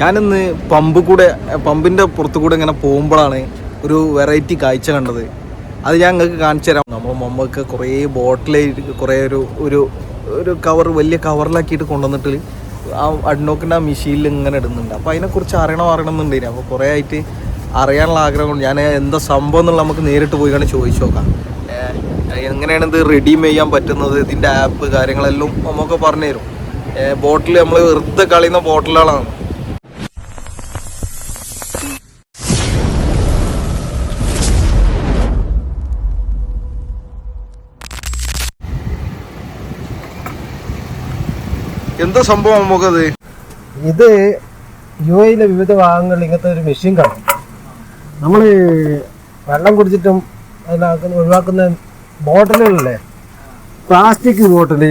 ഞാനിന്ന് പമ്പ് കൂടെ പമ്പിന്റെ പുറത്തു കൂടെ ഇങ്ങനെ പോകുമ്പോഴാണ് ഒരു വെറൈറ്റി കാഴ്ച കണ്ടത്. അത് ഞാൻ നിങ്ങൾക്ക് കാണിച്ചു തരാം. നമ്മൾ മമ്മക്ക് കുറേ ബോട്ടിലായിട്ട് കുറേ ഒരു ഒരു ഒരു കവർ വലിയ കവറിലാക്കിയിട്ട് കൊണ്ടുവന്നിട്ട് ആ അഡ്നോക്കിന്റെ ആ മെഷീനിൽ ഇങ്ങനെ ഇടുന്നുണ്ട്. അപ്പോൾ അതിനെക്കുറിച്ച് അറിയണം അറിയണം എന്നുണ്ടെങ്കിൽ അപ്പോൾ കുറേ ആയിട്ട് അറിയാനുള്ള ആഗ്രഹം കൊണ്ട് ഞാൻ എന്താ സംഭവം എന്നുള്ള നമുക്ക് നേരിട്ട് പോയി കണ്ട് ചോദിച്ചു നോക്കാം. എങ്ങനെയാണ് ഇത് റെഡീം ചെയ്യാൻ പറ്റുന്നത്? ഇതിന്റെ ആപ്പ് കാര്യങ്ങളെല്ലാം നമുക്ക് പറഞ്ഞു തരും ബോട്ടിൽ നമ്മൾ വെറുതെ കളയുന്ന ബോട്ടിലുകളാണ് എന്താ സംഭവം നമുക്കത്? ഇത് യു എയിലെ വിവിധ ഭാഗങ്ങളിൽ ഇങ്ങനത്തെ ഒരു മെഷീൻ കാണും നമ്മൾ വെള്ളം കുടിച്ചിട്ടും അതിനകത്ത് ഒഴിവാക്കുന്ന ബോട്ടിലുകളില്ലേ? പ്ലാസ്റ്റിക് ബോട്ടിൽ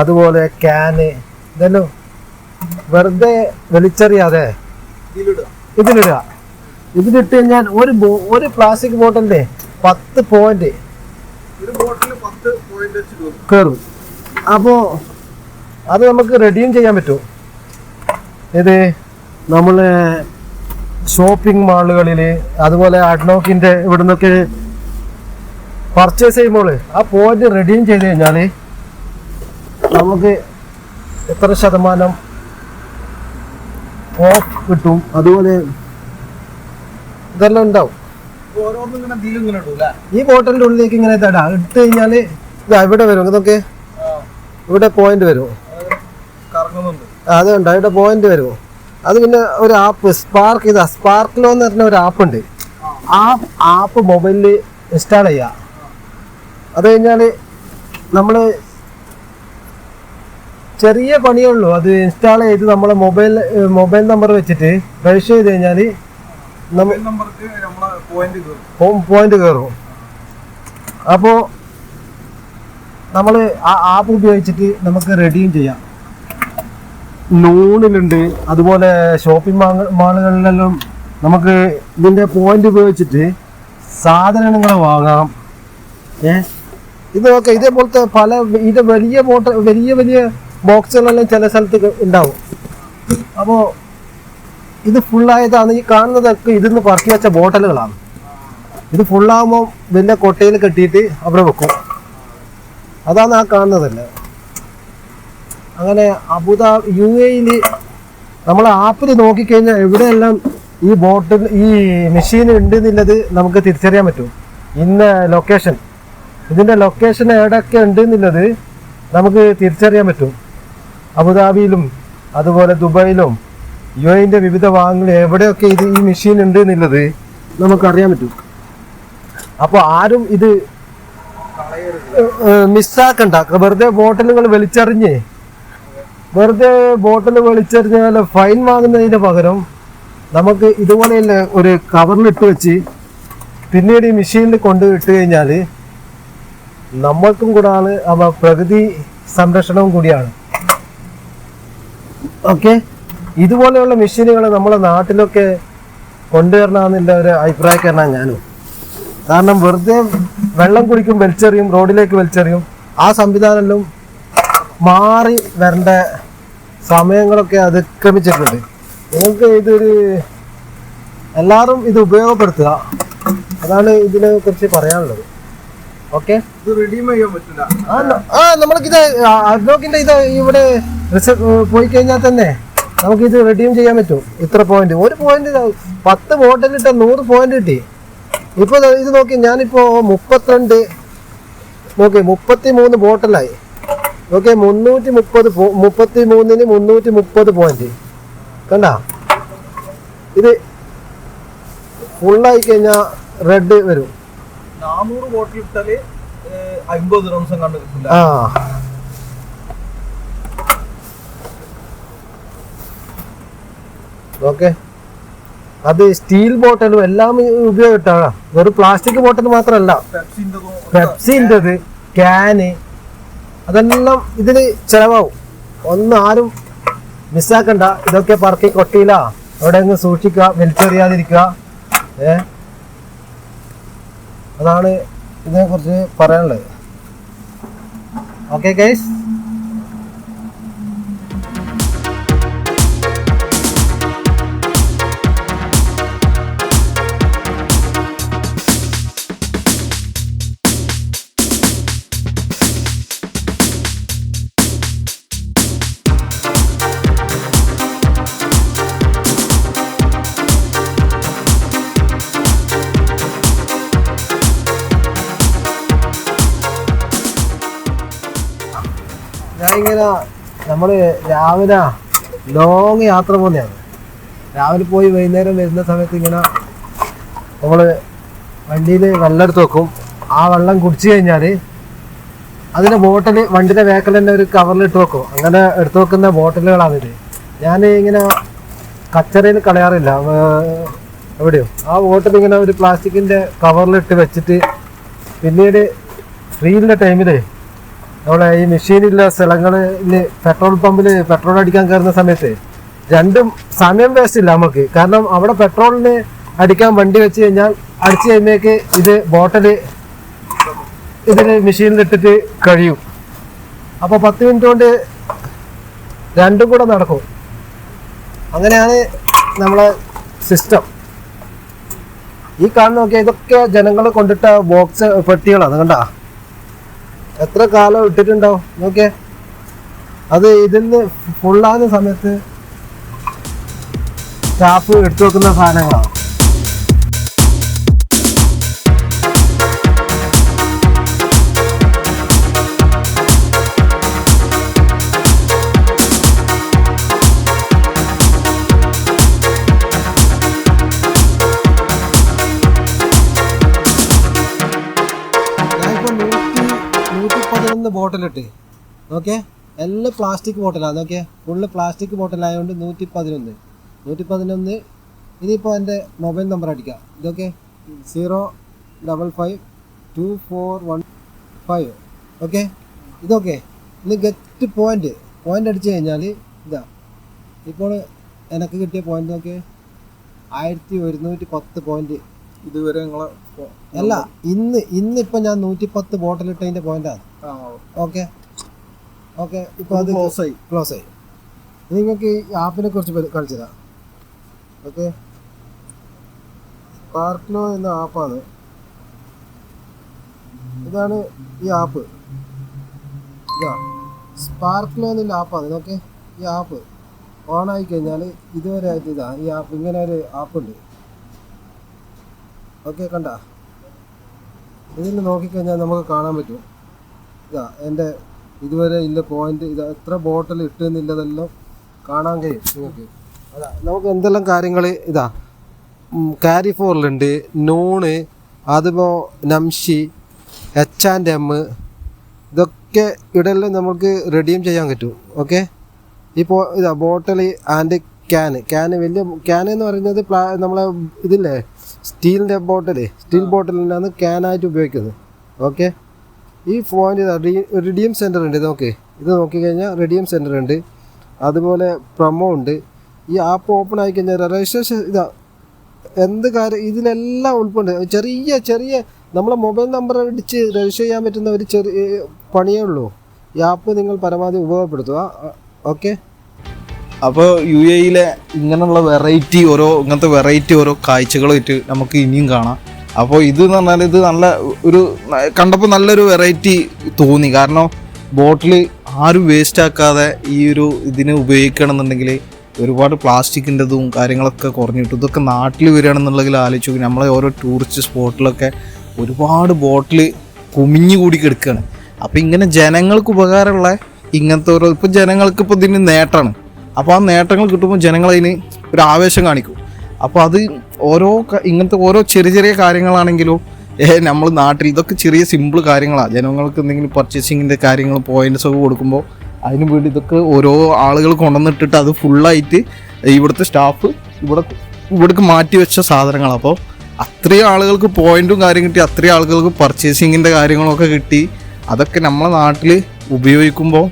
അതുപോലെ ക്യാന് ഇതെല്ലാം വെറുതെ വലിച്ചെറിയാതെ ഇതിലിടുക. ഇതിലിട്ട് കഴിഞ്ഞാൽ ഒരു ഒരു പ്ലാസ്റ്റിക് ബോട്ടിലിന്റെ പത്ത് പോയിന്റ് കയറും അപ്പോൾ അത് നമുക്ക് റെഡിയും ചെയ്യാൻ പറ്റും. ഇത് നമ്മൾ ഷോപ്പിംഗ് മാളുകളിൽ അതുപോലെ അഡ്നോക്കിന്റെ ഇവിടെ നിന്നൊക്കെ പർച്ചേസ് ചെയ്യുമ്പോൾ ആ പോയിന്റ് റെഡിയും ചെയ്ത് കഴിഞ്ഞാൽ നമുക്ക് എത്ര ശതമാനം ഓഫ് കിട്ടും. അതുപോലെ ഇതെല്ലാം ഉണ്ടാവും. ഈ ബോട്ടലിന്റെ ഉള്ളിലേക്ക് ഇങ്ങനെ തടാ ഇട്ട് കഴിഞ്ഞാൽ ഇതാ ഇവിടെ വരും. ഇതൊക്കെ ഇവിടെ പോയിന്റ് വരും. ആ, അവിടെ പോയിന്റ് വരുമോ അത് പിന്നെ ഒരു ആപ്പ് സ്പാർക്ക് ഇതാ സ്പാർക്കിലോ എന്ന് പറഞ്ഞ ഒരു ആപ്പ് ഉണ്ട്. ആ ആപ്പ് മൊബൈലിൽ ഇൻസ്റ്റാൾ ചെയ്യുക അത് കഴിഞ്ഞാൽ നമ്മൾ ചെറിയ പണിയേ ഉള്ളൂ. അത് ഇൻസ്റ്റാൾ ചെയ്ത് നമ്മളെ മൊബൈൽ മൊബൈൽ നമ്പർ വെച്ചിട്ട് രജിസ്റ്റർ ചെയ്ത് കഴിഞ്ഞാൽ പോയിന്റ് കയറും. അപ്പോൾ നമ്മൾ ആ ആപ്പ് ഉപയോഗിച്ചിട്ട് നമുക്ക് റെഡിയും ചെയ്യാം. നൂണിലുണ്ട്. അതുപോലെ ഷോപ്പിംഗ് മാളുകളിലെല്ലാം നമുക്ക് ഇതിന്റെ പോയിന്റ് ഉപയോഗിച്ചിട്ട് സാധനങ്ങൾ വാങ്ങാം. ഏ? ഇതൊക്കെ ഇതേപോലത്തെ പല ഇത് വലിയ ബോട്ട് വലിയ വലിയ ബോക്സുകളെല്ലാം ചില സ്ഥലത്ത് ഉണ്ടാവും. അപ്പോൾ ഇത് ഫുള്ളായതാണ് ഈ കാണുന്നതൊക്കെ ഇതിന്ന് പറക്കി വെച്ച ബോട്ടലുകളാണ്. ഇത് ഫുള്ളാകുമ്പോൾ വലിയ കൊട്ടയിൽ കെട്ടിയിട്ട് അവിടെ വെക്കും. അതാണ് ആ കാണുന്നതല്ല. അങ്ങനെ അബുദാബി യു എയിൽ നമ്മൾ ആപ്പിൽ നോക്കിക്കഴിഞ്ഞാൽ എവിടെയെല്ലാം ഈ ബോട്ട് ഈ മെഷീൻ ഉണ്ട് എന്നുള്ളത് നമുക്ക് തിരിച്ചറിയാൻ പറ്റും. ഇന്ന ലൊക്കേഷൻ ഇതിന്റെ ലൊക്കേഷൻ ഏടൊക്കെ ഉണ്ട് എന്നുള്ളത് നമുക്ക് തിരിച്ചറിയാൻ പറ്റും. അബുദാബിയിലും അതുപോലെ ദുബായിലും യു എന്റെ വിവിധ ഭാഗങ്ങളിൽ എവിടെയൊക്കെ ഇത് ഈ മെഷീൻ ഉണ്ട് എന്നുള്ളത് നമുക്കറിയാൻ പറ്റും. അപ്പോൾ ആരും ഇത് മിസ്സാക്കണ്ട. വെറുതെ ബോട്ടിലുകൾ വലിച്ചെറിഞ്ഞ് വെറുതെ ബോട്ടിൽ വലിച്ചെറിഞ്ഞാൽ ഫൈൻ വാങ്ങുന്നതിന് പകരം നമുക്ക് ഇതുപോലെയുള്ള ഒരു കവറിലിട്ട് വെച്ച് പിന്നീട് ഈ മെഷീനിൽ കൊണ്ട് ഇട്ട് കഴിഞ്ഞാൽ നമ്മൾക്കും കൂടാണ് അവ പ്രകൃതി സംരക്ഷണവും കൂടിയാണ്. ഓക്കെ ഇതുപോലെയുള്ള മെഷീനുകൾ നമ്മളെ നാട്ടിലൊക്കെ കൊണ്ടുവരണമെന്നുള്ള ഒരു അഭിപ്രായക്കാരനാണ് ഞാനും. കാരണം വെറുതെ വെള്ളം കുടിക്കും വലിച്ചെറിയും റോഡിലേക്ക് വലിച്ചെറിയും ആ സംവിധാനമെല്ലാം മാറി വരേണ്ട സമയങ്ങളൊക്കെ അതിക്രമിച്ചിട്ടുണ്ട്. നിങ്ങൾക്ക് ഇതൊരു എല്ലാവരും ഇത് ഉപയോഗപ്പെടുത്തുക. അതാണ് ഇതിനെ കുറിച്ച് പറയാനുള്ളത്. ഓക്കെ? ഇത് റെഡീം ചെയ്യാൻ പറ്റില്ല. ആ നമ്മൾക്കിത് അഡ്ലോക്കിന്റെ ഇത് ഇവിടെ പോയി കഴിഞ്ഞാൽ തന്നെ നമുക്ക് ഇത് റിഡീം ചെയ്യാൻ പറ്റും. ഇത്ര പോയിന്റ് ഒരു പോയിന്റ് പത്ത് ബോട്ടിലിട്ട നൂറ് പോയിന്റ് കിട്ടി. ഇപ്പൊ ഇത് നോക്കി ഞാനിപ്പോ മുപ്പത്തിരണ്ട് നോക്കി മുപ്പത്തി മൂന്ന് ബോട്ടിലായി ഓക്കെ മുന്നൂറ്റി മുപ്പത് മുപ്പത്തി മൂന്നിന് മുന്നൂറ്റി മുപ്പത് പോയിന്റ് കണ്ട? ഇത് ഫുള്ളായി കഴിഞ്ഞാൽ റെഡ് വരും. നാനൂറ് ബോട്ടിൽ ഇട്ടാൽ അമ്പത് റംസം കണ്ട് കിട്ടില്ല ആ. ഓക്കെ അത് സ്റ്റീൽ ബോട്ടലും എല്ലാം ഉപയോഗിട്ടാണ് വെറും പ്ലാസ്റ്റിക് ബോട്ടൽ മാത്രമല്ല പെപ്സിന്റെത് ക്യാന് അതെല്ലാം ഇതിന് ചിലവാകും. ഒന്നും ആരും മിസ്സാക്കണ്ട ഇതൊക്കെ പറക്കി കൊട്ടിയില്ല. അങ്ങ് സൂക്ഷിക്കുക വലിച്ചെറിയാതിരിക്കുക. ഏ? അതാണ് ഇതിനെക്കുറിച്ച് പറയാനുള്ളത്. ഓക്കെ ഗൈസ് ഇങ്ങനെ നമ്മൾ രാവിലെ ലോങ് യാത്ര പോകുന്നതാണ് രാവിലെ പോയി വൈകുന്നേരം വരുന്ന സമയത്ത് ഇങ്ങനെ നമ്മൾ വണ്ടിയിൽ വെള്ളം എടുത്ത് വെക്കും. ആ വെള്ളം കുടിച്ചു കഴിഞ്ഞാൽ അതിന്റെ ബോട്ടിൽ വണ്ടിയുടെ വേക്കൽ തന്നെ ഒരു കവറിലിട്ട് വെക്കും. അങ്ങനെ എടുത്തു വെക്കുന്ന ബോട്ടിലുകളാണ് ഇത്. ഞാൻ ഇങ്ങനെ കച്ചറയിൽ കളയാറില്ല. എവിടെയോ? ആ ബോട്ടിൽ ഇങ്ങനെ ഒരു പ്ലാസ്റ്റിക്കിന്റെ കവറിലിട്ട് വെച്ചിട്ട് പിന്നീട് ഫ്രീയിലെ ടൈമിൽ നമ്മളെ ഈ മെഷീനുള്ള സ്ഥലങ്ങളിൽ പെട്രോൾ പമ്പിൽ പെട്രോൾ അടിക്കാൻ കയറുന്ന സമയത്ത് രണ്ടും സമയം വേസ്റ്റ് ഇല്ല നമുക്ക്. കാരണം അവിടെ പെട്രോളിന് അടിക്കാൻ വണ്ടി വെച്ച് കഴിഞ്ഞാൽ അടിച്ചു കഴിയുമ്പോഴേക്ക് ഇത് ബോട്ടിൽ ഇതിൽ മെഷീനിൽ ഇട്ടിട്ട് കഴിയും. അപ്പോൾ പത്ത് മിനിറ്റ് കൊണ്ട് രണ്ടും കൂടെ നടക്കും. അങ്ങനെയാണ് നമ്മളെ സിസ്റ്റം ഈ കാണുന്ന നോക്കിയാൽ ഇതൊക്കെ ജനങ്ങൾ കൊണ്ടിട്ട ബോക്സ് പെട്ടികളാണ്. കണ്ടാ? എത്ര കാലം ഇട്ടിട്ടുണ്ടാവും നോക്കിയേ. അത് ഇതിൽ നിന്ന് ഫുള്ളാകുന്ന സമയത്ത് സ്റ്റാഫ് എടുത്തു വെക്കുന്ന സാധനങ്ങളാണ്. പതിനൊന്ന് ബോട്ടിലിട്ട് ഓക്കെ എല്ലാം പ്ലാസ്റ്റിക് ബോട്ടിലാണ് ഓക്കെ ഫുള്ള് പ്ലാസ്റ്റിക് ബോട്ടിലായതുകൊണ്ട് നൂറ്റി പതിനൊന്ന് നൂറ്റി പതിനൊന്ന് ഇനിയിപ്പോൾ എന്റെ മൊബൈൽ നമ്പർ അടിക്കാം. ഇതൊക്കെ? Zero double five two four one five okay ഇതൊക്കെ? ഇനി ഗെറ്റ് പോയിന്റ് പോയിന്റ് അടിച്ചു കഴിഞ്ഞാൽ ഇതാ. ഇപ്പോൾ എനിക്ക് കിട്ടിയ പോയിന്റ് നോക്കിയേ? ആയിരത്തി ഒരുന്നൂറ്റി പത്ത് പോയിന്റ് ഇതുവരെ നിങ്ങളെ അല്ല ഇന്ന് ഇന്നിപ്പോ ഞാൻ നൂറ്റി പത്ത് ബോട്ടിൽ ഇട്ടതിന്റെ പോയിന്റാണ് ആണ്. ഓക്കെ ഓക്കെ ഇപ്പൊ അത് ക്ലോസ് ആയി. ക്ലോസ് ആയി. നിങ്ങൾക്ക് ഈ ആപ്പിനെ കുറിച്ച് കളിച്ചു തരാം ഓക്കെ സ്പാർക്ലോ എന്ന ആപ്പാണ് ഇതാണ് ഈ ആപ്പ് ഇതാ. സ്പാർക്ലോ എന്നുള്ള ആപ്പാണ് ഓക്കെ ഈ ആപ്പ് ഓൺ ആയി കഴിഞ്ഞാൽ ഇതുവരെ ആയിട്ട് ഇതാ ഈ ആപ്പ് ഇങ്ങനെ ഒരു ആപ്പ് ഉണ്ട്. ഓക്കെ കണ്ട. ഇതിൽ നോക്കിക്കഴിഞ്ഞാൽ നമുക്ക് കാണാൻ പറ്റും. ഇതാ എന്റെ ഇതുവരെ ഇല്ല പോയിന്റ് ഇതാ എത്ര ബോട്ടിൽ ഇട്ടുന്നില്ലതെല്ലാം കാണാൻ കഴിയും നിങ്ങൾക്ക്. അതാ നമുക്ക് എന്തെല്ലാം കാര്യങ്ങൾ ഇതാ കാരി ഫോറിലുണ്ട് നൂണ് അതുപോ നംഷി എച്ച് ആൻഡ് എം ഇതൊക്കെ ഇടയിൽ നമുക്ക് റെഡിയും ചെയ്യാൻ പറ്റും. ഓക്കെ? ഇപ്പോൾ ഇതാ ബോട്ടിൽ ആൻഡ് ക്യാന് ക്യാന് വലിയ ക്യാൻ എന്ന് പറയുന്നത് പ്ലാ നമ്മളെ ഇതില്ലേ? സ്റ്റീലിന്റെ ബോട്ടിൽ സ്റ്റീൽ ബോട്ടിലിനാണ് ക്യാനായിട്ട് ഉപയോഗിക്കുന്നത്. ഓക്കെ? ഈ ഫോണിന്റെ റിഡിയം റിഡീം സെന്റർ ഉണ്ട് ഇത് നോക്കി. ഇത് നോക്കിക്കഴിഞ്ഞാൽ റിഡീം സെന്റർ ഉണ്ട്. അതുപോലെ പ്രൊമോ ഉണ്ട്. ഈ ആപ്പ് ഓപ്പൺ ആയി കഴിഞ്ഞാൽ രജിസ്ട്രേഷൻ ഇതാ എന്ത് കാര്യം ഇതിലെല്ലാം ഉൾപ്പെടുന്നത് ചെറിയ ചെറിയ നമ്മളെ മൊബൈൽ നമ്പർ അടിച്ച് രജിസ്റ്റർ ചെയ്യാൻ പറ്റുന്ന ഒരു ചെറിയ പണിയേ ഉള്ളൂ. ഈ ആപ്പ് നിങ്ങൾ പരമാവധി ഉപയോഗപ്പെടുത്തുക. ഓക്കെ? അപ്പോൾ യു എയിലെ ഇങ്ങനെയുള്ള വെറൈറ്റി ഓരോ ഇങ്ങനത്തെ വെറൈറ്റി ഓരോ കാഴ്ചകളായിട്ട് നമുക്ക് ഇനിയും കാണാം. അപ്പോൾ ഇത് എന്ന് പറഞ്ഞാൽ ഇത് നല്ല ഒരു കണ്ടപ്പോൾ നല്ലൊരു വെറൈറ്റി തോന്നി. കാരണം ബോട്ടിൽ ആരും വേസ്റ്റ് ആക്കാതെ ഈ ഒരു ഇതിനെ ഉപയോഗിക്കണമെന്നുണ്ടെങ്കിൽ ഒരുപാട് പ്ലാസ്റ്റിക്കിന്റെതും കാര്യങ്ങളൊക്കെ കുറഞ്ഞിട്ട്. ഇതൊക്കെ നാട്ടിൽ വരികയാണെന്നുണ്ടെങ്കിൽ ആലോചിച്ചു നമ്മളെ ഓരോ ടൂറിസ്റ്റ് സ്പോട്ടിലൊക്കെ ഒരുപാട് ബോട്ടിൽ കുമിഞ്ഞു കൂടി കിടക്കുകയാണ് അപ്പോൾ ഇങ്ങനെ ജനങ്ങൾക്ക് ഉപകാരമുള്ള ഇങ്ങനത്തെ ഓരോ ഇപ്പോൾ ജനങ്ങൾക്ക് ഇപ്പോൾ ഇതിന് നേട്ടമാണ്. അപ്പോൾ ആ നേട്ടങ്ങൾ കിട്ടുമ്പോൾ ജനങ്ങൾ അതിന് ഒരു ആവേശം കാണിക്കും. അപ്പോൾ അത് ഓരോ ഇങ്ങനത്തെ ഓരോ ചെറിയ ചെറിയ കാര്യങ്ങളാണെങ്കിലും ഏ നമ്മൾ നാട്ടിൽ ഇതൊക്കെ ചെറിയ സിമ്പിൾ കാര്യങ്ങളാണ് ജനങ്ങൾക്ക് എന്തെങ്കിലും പർച്ചേസിങ്ങിന്റെ കാര്യങ്ങൾ പോയിന്റ്സ് ഒക്കെ കൊടുക്കുമ്പോൾ അതിന് വേണ്ടി ഇതൊക്കെ ഓരോ ആളുകൾ കൊണ്ടുവന്നിട്ടിട്ട് അത് ഫുള്ളായിട്ട് ഇവിടുത്തെ സ്റ്റാഫ് ഇവിടെ ഇവിടേക്ക് മാറ്റി വെച്ച സാധനങ്ങളാണ് അപ്പോൾ അത്രയും ആളുകൾക്ക് പോയിന്റും കാര്യം കിട്ടി അത്രയും ആളുകൾക്ക് പർച്ചേസിങ്ങിന്റെ കാര്യങ്ങളൊക്കെ കിട്ടി. അതൊക്കെ നമ്മളെ നാട്ടിൽ ഉപയോഗിക്കുമ്പോൾ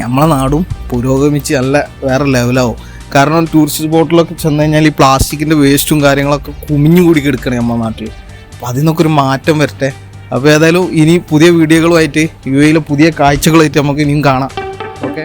നമ്മളെ നാടും പുരോഗമിച്ച് നല്ല വേറെ ലെവലാവും കാരണം ടൂറിസ്റ്റ് സ്പോട്ടിലൊക്കെ ചെന്ന് കഴിഞ്ഞാൽ ഈ പ്ലാസ്റ്റിക്കിന്റെ വേസ്റ്റും കാര്യങ്ങളൊക്കെ കുമിഞ്ഞു കൂടി കിടക്കണേ നമ്മുടെ നാട്ടിൽ അപ്പോൾ അതിൽ നിന്നൊക്കെ ഒരു മാറ്റം വരട്ടെ. അപ്പോൾ ഏതായാലും ഇനി പുതിയ വീഡിയോകളുമായിട്ട് യു എയിലെ പുതിയ കാഴ്ചകളായിട്ട് നമുക്ക് ഇനിയും കാണാം. ഓക്കെ